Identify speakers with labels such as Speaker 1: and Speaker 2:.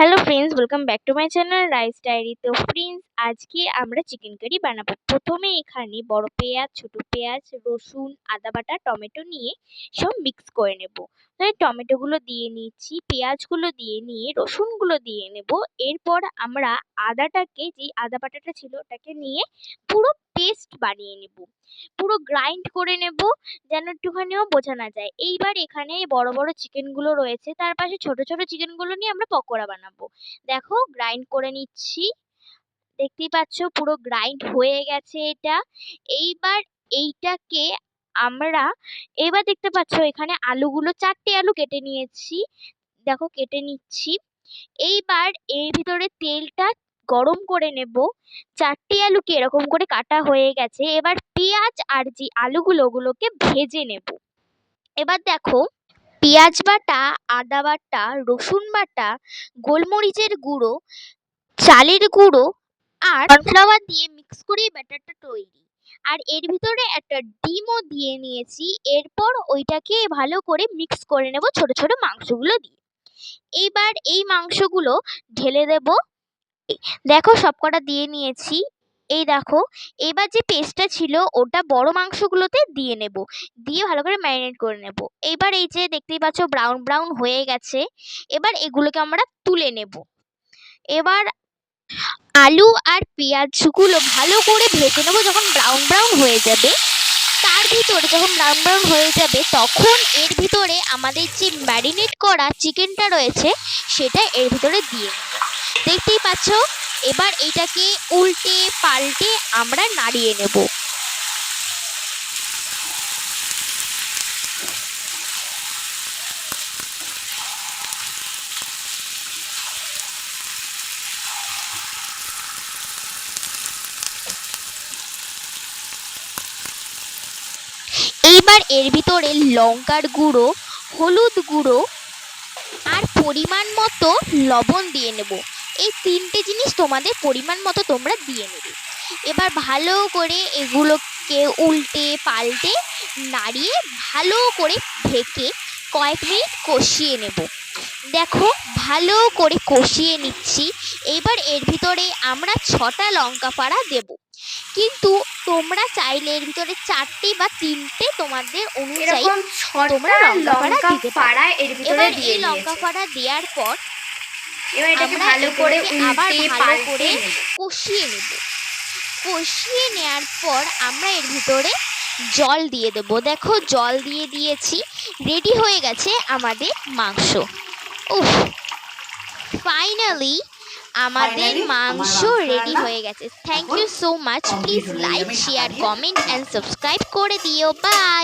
Speaker 1: Hello friends welcome back to my channel rice diary তো friends আজকে আমরা chicken curry বানাবো। প্রথমে এখানে বড় পেঁয়াজ, ছোট পেঁয়াজ, রসুন, আদা বাটা, টমেটো নিয়ে সব মিক্স করে নেব। তাই টমেটোগুলো দিয়ে নিচ্ছি পেঁয়াজগুলো দিয়ে নিয়ে রসুনগুলো দিয়ে নেব। এরপর আমরা আদাটাকে, যেই আদা বাটাটা ছিল ওটাকে নিয়ে পুরো পেস্ট বানিয়ে নেব। পুরো গ্রাইন্ড করে নেব যেন একটুখানিও বোঝা না যায়। এইবার এখানে বড় বড় চিকেনগুলো রয়েছে, তার পাশে ছোট ছোট চিকেনগুলো নিয়ে আমরা পকোড়া বানাবো। দেখো গ্রাইন্ড করে নিচ্ছি। দেখতেই পাচ্ছ, পুরো গ্রাইন্ড হয়ে গেছে এটা। এইবার এইটাকে আমরা, এবার দেখতে পাচ্ছ, এখানে আলুগুলো, চারটে আলু কেটে নিয়েছি। দেখো, কেটে নিচ্ছি। এইবার এর ভিতরে তেলটা গরম করে নেব। চারটে আলুকে এরকম করে কাটা হয়ে গেছে। এবার পেঁয়াজ আর যে আলুগুলো, ওগুলোকে ভেজে নেব। এবার দেখো, পেঁয়াজ বাটা, আদা বাটা, রসুন বাটা, গোলমরিচের গুঁড়ো, চালের গুঁড়ো আর কর্নফ্লাওয়ার দিয়ে মিক্স করে ব্যাটারটা তৈরি। আর এর ভিতরে একটা ডিমও দিয়ে নিয়েছি। এরপর ওইটাকে ভালো করে মিক্স করে নেব ছোট ছোট মাংসগুলো দিয়ে। এইবার এই মাংসগুলো ঢেলে দেব। দেখো সবকটা দিয়ে নিয়েছি। এই দেখো, এবার যে পেস্টটা ছিল, ওটা বড় মাংসগুলোতে দিয়ে নেব। দিয়ে ভালো করে ম্যারিনেট করে নেব। এইবার এই যে দেখতেই পাচ্ছ ব্রাউন ব্রাউন হয়ে গেছে। এবার এগুলোকে আমরা তুলে নেব। এবার আলু আর পেঁয়াজগুলো ভালো করে ভেজে নেব যখন ব্রাউন ব্রাউন হয়ে যাবে। তার ভিতরে যখন ব্রাউন ব্রাউন হয়ে যাবে, তখন এর ভিতরে আমাদের যে ম্যারিনেট করা চিকেনটা রয়েছে, সেটা এর ভিতরে দিয়ে নেব। দেখতেই পাচ্ছ? এবার এটাকে উল্টে পাল্টে আমরা নাড়িয়ে নেব। এইবার এর ভিতরে লঙ্কার গুঁড়ো, হলুদ গুঁড়ো আর পরিমাণ মতো লবণ দিয়ে নেব। এই তিনটে জিনিস তোমাদের পরিমাণ মতো তোমরা দিয়ে নেবে। এবার ভালো করে এগুলোকে উল্টে পাল্টে নাড়িয়ে ভালো করে ঢেকে কয়েক মিনিট কষিয়ে নেব। দেখো ভালো করে কষিয়ে নিচ্ছি। এবার এর ভিতরে আমরা ছটা লঙ্কা ফাড়া দেব। কিন্তু তোমরা চাইলে এর ভিতরে চারটে বা তিনটে তোমাদের অনুযায়ী তোমরা লঙ্কা
Speaker 2: লঙ্কা
Speaker 1: দিতে পারো। এবার এই লঙ্কা ফাড়া দেওয়ার পর
Speaker 2: এবার এটাকে ভালো করে
Speaker 1: আবার
Speaker 2: উল্টে
Speaker 1: ভালো
Speaker 2: পাল্টে
Speaker 1: করে কষিয়ে নেব। কষিয়ে নেওয়ার পর আমরা এর ভিতরে জল দিয়ে দেবো। দেখো জল দিয়ে দিয়েছি। রেডি হয়ে গেছে আমাদের মাংস। উফ! ফাইনালি আমাদের মাংস রেডি হয়ে গেছে। Thank you so much please like share comment and subscribe করে দিও। বাই